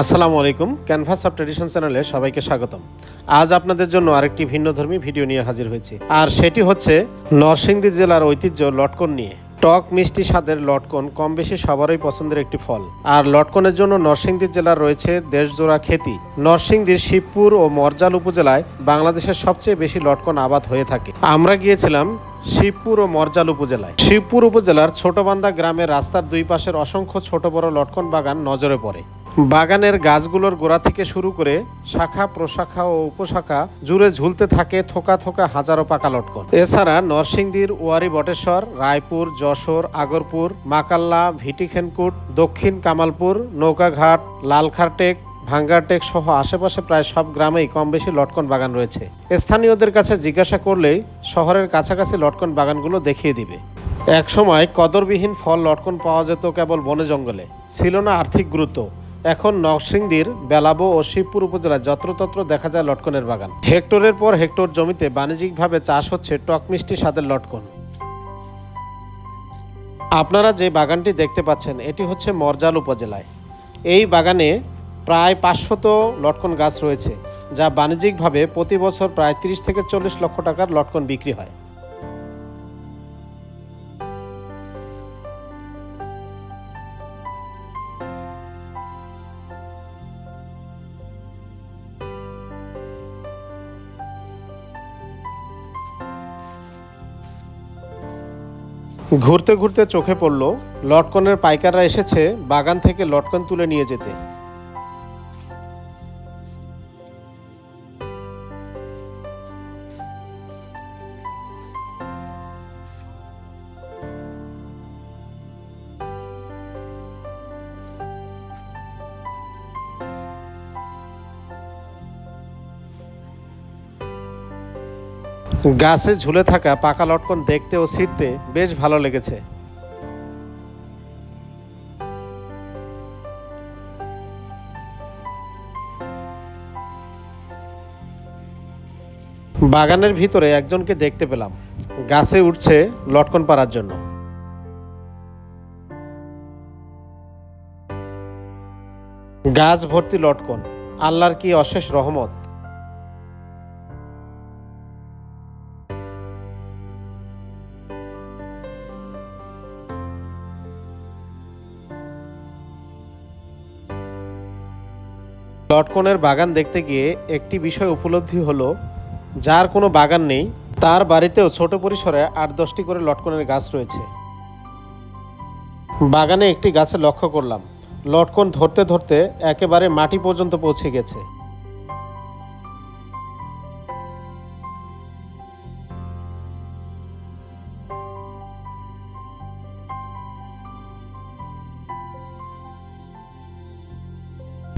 আসসালামু আলাইকুম canvas of tradition চ্যানেলে সবাইকে স্বাগতম। আজ আপনাদের জন্য আরেকটি ভিন্নধর্মী ভিডিও নিয়ে হাজির হয়েছি। আর সেটি হচ্ছে নরসিংদী জেলার ঐতিহ্য লটকন নিয়ে। টক মিষ্টি স্বাদের লটকন কম বেশি সবারই পছন্দের একটি ফল। আর লটকনের জন্য নরসিংদী জেলার রয়েছে দেশজোড়া খ্যাতি নরসিংদীর শিবপুর ও মরজাল উপজেলায় বাংলাদেশের সবচেয়ে বেশি লটকন আবাদ হয়ে থাকে। আমরা গিয়েছিলাম শিবপুর ও মরজাল উপজেলায়। শিবপুর উপজেলার ছোটবান্দা গ্রামের রাস্তার দুই পাশের অসংখ্য ছোট বড় লটকন বাগান নজরে পড়ে। বাগানের গাছগুলোর গোড়া থেকে শুরু করে শাখা, প্রশাখা ও উপশাখা জুড়ে ঝুলতে থাকে থোকা থোকা হাজারো পাকা লটকন। এছাড়া নরসিংদীর ওয়ারি বটেশ্বর, রায়পুর, যশোর, আগরপুর, মাকাল্লা, ভিটিখেনকুট, দক্ষিণ কামালপুর, নৌকাঘাট, লালখারটেক, ভাঙ্গারটেক সহ আশেপাশে প্রায় সব গ্রামেই কম বেশি লটকন বাগান রয়েছে। স্থানীয়দের কাছে জিজ্ঞাসা করলেই শহরের কাছাকাছি লটকন বাগানগুলো দেখিয়ে দিবে। একসময় কদরবিহীন ফল লটকন পাওয়া যেত কেবল বনে জঙ্গলে। ছিল না আর্থিক গুরুত্ব। এখন নরসিংদীর বেলাবো ও শিবপুর উপজেলায় যত্রতত্র দেখা যায় লটকনের বাগান। হেক্টরের পর হেক্টর জমিতে বাণিজ্যিকভাবে চাষ হচ্ছে টক মিষ্টি স্বাদের লটকন। আপনারা যে বাগানটি দেখতে পাচ্ছেন, এটি হচ্ছে মরজাল উপজেলায়। এই বাগানে প্রায় পাঁচশত লটকন গাছ রয়েছে, যা বাণিজ্যিকভাবে প্রতি বছর প্রায় তিরিশ থেকে চল্লিশ লক্ষ টাকার লটকন বিক্রি হয়। ঘুরতে ঘুরতে চোখে পড়ল লটকনের পাইকাররা এসেছে বাগান থেকে লটকন তুলে নিয়ে যেতে। গাছে ঝুলে থাকা পাকা লটকন দেখতে ও ছিঁড়তে বেশ ভালো লেগেছে। বাগানের ভিতরে একজনকে দেখতে পেলাম। গাছে উঠছে লটকন পাড়ার জন্য। গাছ ভর্তি লটকন, আল্লাহর কি অশেষ রহমত। লটকনের বাগান দেখতে গিয়ে একটি বিষয় উপলব্ধি হলো, যার কোনো বাগান নেই, তার বাড়িতেও ছোট পরিসরে আট দশটি করে লটকনের গাছ রয়েছে। বাগানে একটি গাছে লক্ষ্য করলাম। লটকন ধরতে ধরতে একেবারে মাটি পর্যন্ত পৌঁছে গেছে।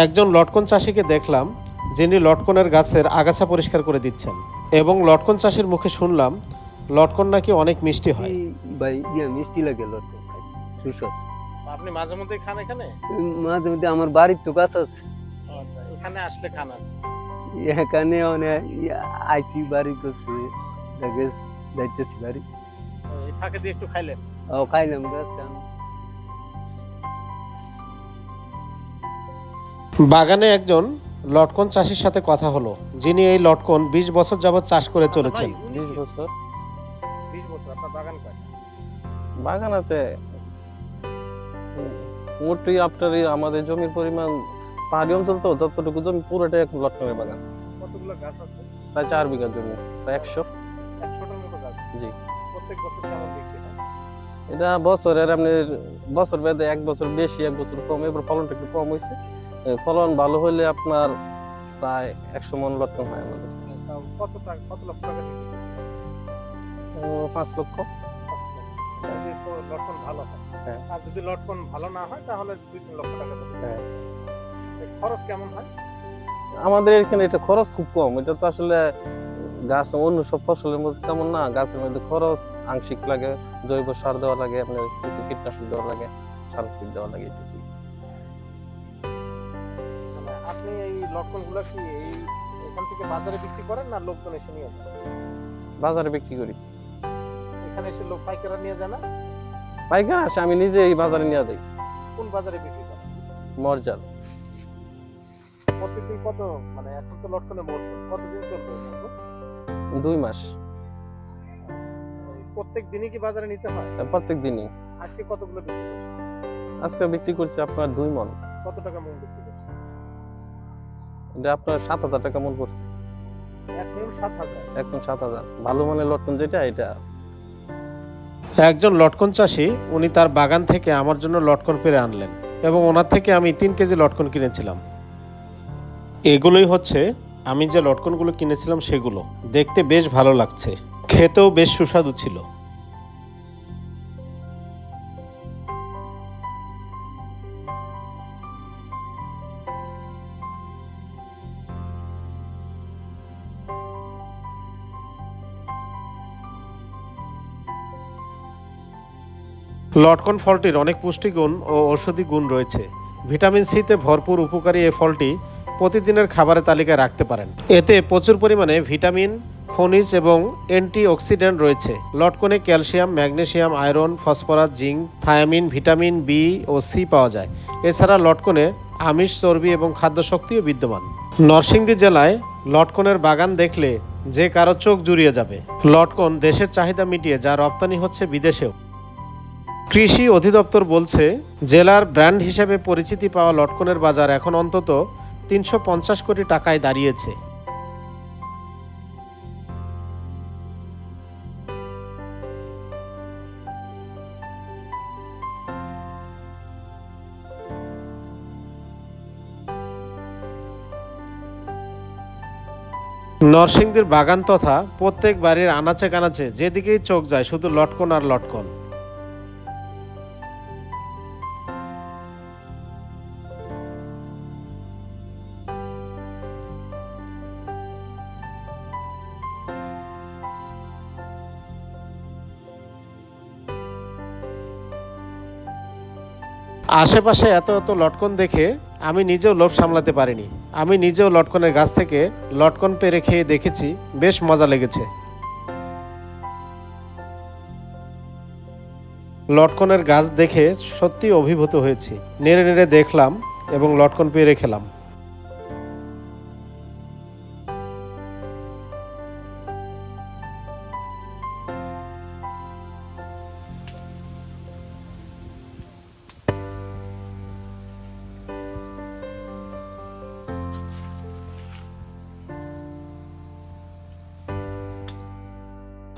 একজন লটকন চাষিকে দেখলাম যিনি লটকনের গাছের আগাছা পরিষ্কার করে দিচ্ছেন এবং লটকন চাষির মুখে শুনলাম লটকন নাকি অনেক মিষ্টি হয়। ভাই ইয়া মিষ্টি লাগে লটকন সুস্বাদ। আপনি মাঝে মধ্যে খান এখানে? মাঝে মধ্যে আমার বাড়ির তো গাছ আছে। আচ্ছা এখানে আসলে খান এখানে অনেক আইসি বাড়ি করছে দেখে যাইতেছি বাড়ি। এই ফাঁকে দিয়ে একটু খাইলেন? ও খাইলাম গাছ খান বাগানে একজন লটকন চাষির সাথে কথা হলো যিনি এই লটকন বিশ বছর যাবৎ চাষ করে চলেছেন। বিশ বছর? বিশ বছর আপনার বাগান কয়? বাগান আছে। মোটামুটি আপনার আমাদের জমির পরিমাণ পাহাড়ি অঞ্চল তো যতটুকু জমি পুরোটাই এখন লটকনের বাগান। কতগুলো গাছ আছে? প্রায় চার বিঘা জমি প্রায় একশো। একশোটার মতো গাছ? জি। প্রত্যেক বছর কেমন বিক্রি এটা বছরের আপনার বছর বেঁধে এক বছর বেশি এক বছর কম এবার ফলনটা একটু কম হয়েছে। ফলন ভালো হলে আপনার প্রায় একশো মন লটকন হয় আমাদের। কত টাকা কত লক্ষ টাকা পাঁচ লক্ষ। লটকন ভালো হয়। আর যদি লটকন ভালো না হয় তাহলে দুই তিন লক্ষ টাকা হ্যাঁ। খরচ কেমন হয়? আমাদের এখানে এটা খরচ খুব কম। এটা তো আসলে গাছ অন্য সব ফসলের মধ্যে তেমন না। গাছের মধ্যে খরচ আংশিক লাগে। জৈব সার দেওয়া লাগে আপনার কিছু কীটনাশক দেওয়া লাগে সার দেওয়া লাগে আপনি গুলা কি এই এখান থেকে বাজারে বিক্রি করেন না লোকজন এসে নিয়ে যায় বাজারে বিক্রি করি। এখানে এসে লোক পাইকাররা নিয়ে যায় না? পাইকার আসে আমি নিজে এই বাজারে নিয়ে যাই। কোন বাজারে বিক্রি করেন? মরজাল। প্রত্যেকদিন কত মানে এখন তো লটকনের মৌসুম কতদিন চলবে দুই মাস। প্রত্যেক দিনই কি বাজারে নিতে হয়? প্রত্যেক দিনই। আজকে কতগুলো বিক্রি করছে আজকে বিক্রি করছি আপনার দুই মন। কত টাকা মন বিক্রি এটা আপনার সাত হাজার টাকা মন পড়ছে এক সাত হাজার। এখন সাত হাজার। ভালো মানের লটকন যেটা এটা। একজন লটকন চাষি উনি তার বাগান থেকে আমার জন্য লটকন পেরে আনলেন এবং ওনার থেকে আমি তিন কেজি লটকন কিনেছিলাম। এগুলোই হচ্ছে আমি যে লটকনগুলো কিনেছিলাম সেগুলো। দেখতে বেশ ভালো লাগছে। খেতেও বেশ সুস্বাদু ছিল। লটকন ফলটির অনেক পুষ্টিগুণ ও ঔষধি গুণ রয়েছে। ভিটামিন সিতে ভরপুর উপকারী এই ফলটি প্রতিদিনের খাবারের তালিকায় রাখতে পারেন। এতে প্রচুর পরিমাণে ভিটামিন, খনিজ এবং অ্যান্টিঅক্সিডেন্ট রয়েছে। লটকনে calcium, magnesium, iron, phosphorus, zinc, thiamine, vitamin B ও সি পাওয়া যায়। এছাড়া লটকনে আমিষ, চর্বি এবং খাদ্যশক্তিও বিদ্যমান। নরসিংদী জেলায় লটকনের বাগান দেখলে যে কারও চোখ জুড়িয়ে যাবে। লটকন দেশের চাহিদা মিটিয়ে যা রপ্তানি হচ্ছে বিদেশেও। কৃষি অধিদপ্তর বলছে, জেলার ব্র্যান্ড হিসেবে পরিচিতি পাওয়া লটকনের বাজার এখন অন্তত তিনশো পঞ্চাশ কোটি টাকায় দাঁড়িয়েছে। নরসিংদীর বাগান তথা প্রত্যেক বাড়ির আনাচে কানাচে যেদিকেই চোখ যায় শুধু লটকন আর লটকন। আশেপাশে এত এত লটকন দেখে আমি নিজেও লোভ সামলাতে পারিনি। আমি নিজেও লটকনের গাছ থেকে লটকন পেরে খেয়ে দেখেছি, বেশ মজা লেগেছে। লটকনের গাছ দেখে সত্যি অভিভূত হয়েছি। নেড়ে নেড়ে দেখলাম এবং লটকন পেরে খেলাম।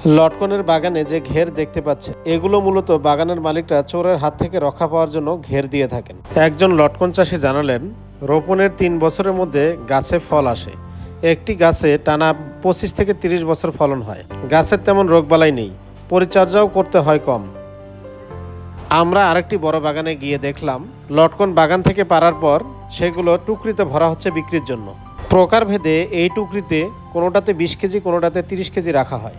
লটকনের বাগানে যে ঘের দেখতে পাচ্ছে, এগুলো মূলত বাগানের মালিকরা চোরের হাত থেকে রক্ষা পাওয়ার জন্য ঘের দিয়ে থাকেন। একজন লটকন চাষি জানালেন, রোপণের তিন বছরের মধ্যে গাছে ফল আসে। একটি গাছে টানা পঁচিশ থেকে তিরিশ বছর ফলন হয়। গাছের তেমন রোগবালাই নেই, পরিচর্যাও করতে হয় কম। আমরা আরেকটি বড় বাগানে গিয়ে দেখলাম, লটকন বাগান থেকে পারার পর সেগুলো টুকরিতে ভরা হচ্ছে বিক্রির জন্য। প্রকারভেদে এই টুকরিতে কোনোটাতে বিশ কেজি, কোনোটাতে তিরিশ কেজি রাখা হয়।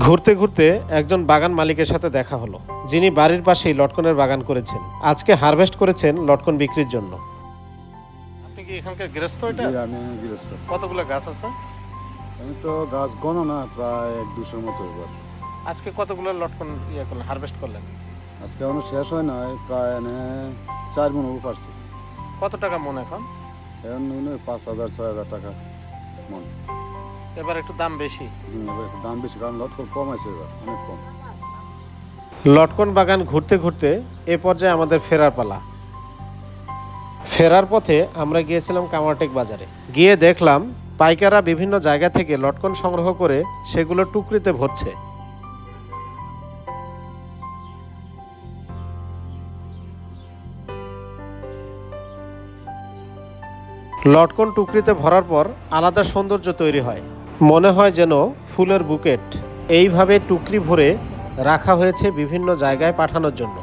ঘুরতে ঘুরতে একজন বাগান মালিকের সাথে দেখা হলো যিনি বাড়ির পাশেই লটকনের বাগান করেছেন। আজকে হারভেস্ট করেছেন লটকন বিক্রির জন্য। আপনি কি এখানকার গৃহস্থ এটা? জি, আমি গৃহস্থ। কতগুলো গাছ আছে? আমি তো গাছ গণনা প্রায় এক দুশোর মতো এবার আজকে কতগুলো লটকন ইয়ে করলেন হারভেস্ট করলেন? আজকে এখনও শেষ হয় নাই প্রায় এনে চার মন উপর পারছি। কত টাকা মন এখন? এখন মনে হয় পাঁচ হাজার ছয় হাজার টাকা মন। এবার একটু দাম বেশি। এবার একটু দাম বেশি কারণ লট কম আছে এবার অনেক কম। লটকন বাগান ঘুরতে ঘুরতে এ পর্যায়ে আমাদের ফেরার পালা। ফেরার পথে আমরা গিয়েছিলাম কামারটেক বাজারে। গিয়ে দেখলাম পাইকাররা বিভিন্ন জায়গা থেকে লটকন সংগ্রহ করে সেগুলো টুকরিতে ভরছে। লটকন টুকরিতে ভরার পর আলাদা সৌন্দর্য তৈরি হয়। মনে হয় যেন ফুলের বুকেট। এইভাবে টুকরি ভরে রাখা হয়েছে বিভিন্ন জায়গায় পাঠানোর জন্য।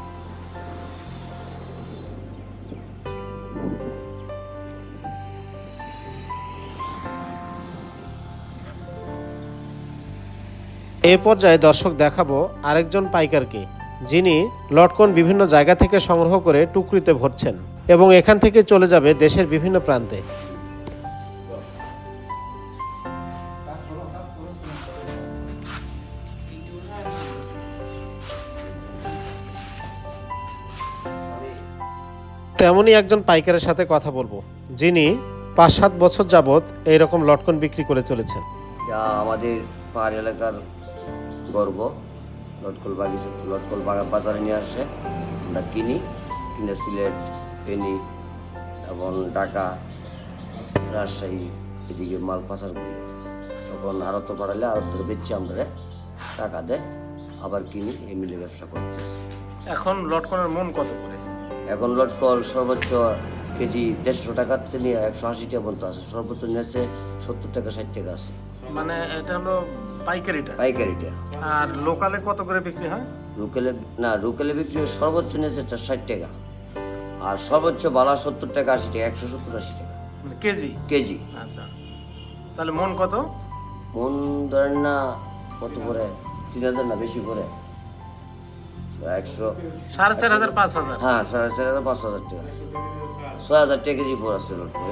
এ পর্যায়ে দর্শক দেখাবো আরেকজন পাইকারকে, যিনি লটকন বিভিন্ন জায়গা থেকে সংগ্রহ করে টুকরিতে ভরছেন এবং এখান থেকে চলে যাবে দেশের বিভিন্ন প্রান্তে। তেমনই একজন পাইকারের সাথে কথা বলব যিনি পাঁচ সাত বছর যাবৎ এইরকম লটকন বিক্রি করে চলেছেন। যা আমাদের পাহাড় এলাকার গর্ব। লটকল বাগিচা লটকল বাজারে নিয়ে আসে। আমরা কিনি কিনে সিলেট ফেনী এবং ঢাকা রাজশাহী এদিকে মাল পাচার করি। তখন আড়ত বাড়ালে আড়ত বেচছি আমরা টাকা দেয় আবার কিনি এই মিলে ব্যবসা করতে এখন লটকনের মন কত করে? এখন লটকল সর্বোচ্চ কেজি দেড়শো টাকার থেকে নিয়ে একশো আশি টাকা পর্যন্ত আছে। সর্বোচ্চ নিয়েছে সত্তর টাকা ষাট টাকা আছে। মানে এটা হলো পাইকারিটা? পাইকারিটা। আর লোকালে কত করে বিক্রি হয়? রুকেলে না রুকেলে বিক্রি হয় সর্বোচ্চ নিয়েছে চার ষাট টাকা। আর সর্বোচ্চ বালা সত্তর টাকা আশি টাকা একশো সত্তর আশি টাকা। মানে কেজি? কেজি। আচ্ছা। তাহলে মন কত? মন ধরেন না কত করে? তিন হাজার না বেশি করে? একশো সাড়ে চার হাজার পাঁচ হাজার? হ্যাঁ সাড়ে চার হাজার পাঁচ হাজার টাকা। ছয় হাজার টাকা কেজি পর।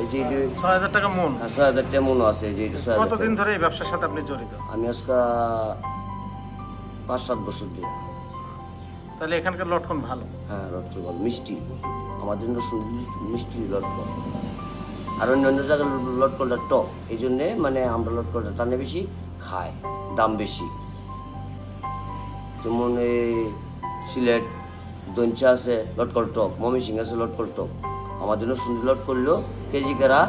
এই যে ছয় হাজার টাকা মন। হ্যাঁ, ছয় হাজার টাকা মনে আছে এই যে কতদিন ধরে এই ব্যবসার সাথে আপনি জড়িত? আমি আজকে পাঁচ সাত বছর তাহলে এখানকার লটকন ভালো। হ্যাঁ লটকন মিষ্টি। আমাদের জন্য সুন্দর মিষ্টি লটকন। আর অন্য অন্য জায়গায় লটকনটা টক। এই জন্যে মানে আমরা লটকনটা টানে বেশি খায় দাম বেশি। যেমন এই সিলেট দঞ্চা আছে লটকল টক ময়মনসিং আছে লটকল টক। আমার জন্য সুন্দর লট করলেও কেজি কেরা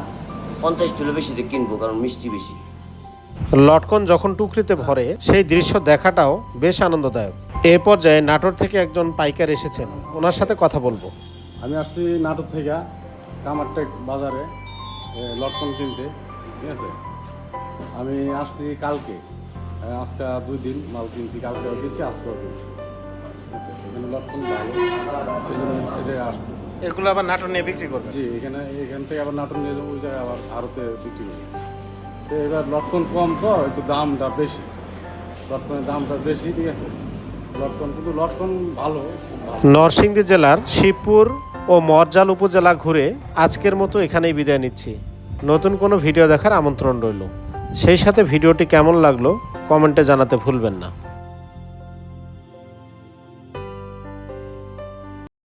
পঞ্চাশ কিলো বেশি দিয়ে কিনবো কারণ মিষ্টি বেশি। লটকন যখন টুকরিতে ভরে সেই দৃশ্য দেখাটাও বেশ আনন্দদায়ক। এ পর্যায়ে নাটোর থেকে একজন পাইকার এসেছেন। ওনার সাথে কথা বলব। আমি আসছি নাটোর থেকে কামারটেক বাজারে লটকন কিনতে ঠিক আছে? আমি আসছি কালকে। আজকে দুই দিন মাল কিনছি কালকেও কিনছি আজকেও কিনছি। ভালো আসছি এগুলো আবার নাটোর নিয়ে বিক্রি করবেন জি এখানে এখান থেকে আবার নাটোর নিয়ে যাব ওই জায়গায় আবার ভারতে বিক্রি করি তো এবার লটকন কম তো একটু দামটা বেশি। লটকনের দামটা বেশি ঠিক আছে? লটকন কিন্তু লটকন ভালো ভালো। নরসিংদী জেলার শিবপুর ও মরজাল উপজেলা ঘুরে আজকের মতো এখানেই বিদায় নিচ্ছি। নতুন কোনো ভিডিও দেখার আমন্ত্রণ রইল। সেই সাথে ভিডিওটি কেমন লাগল কমেন্টে জানাতে ভুলবেন না।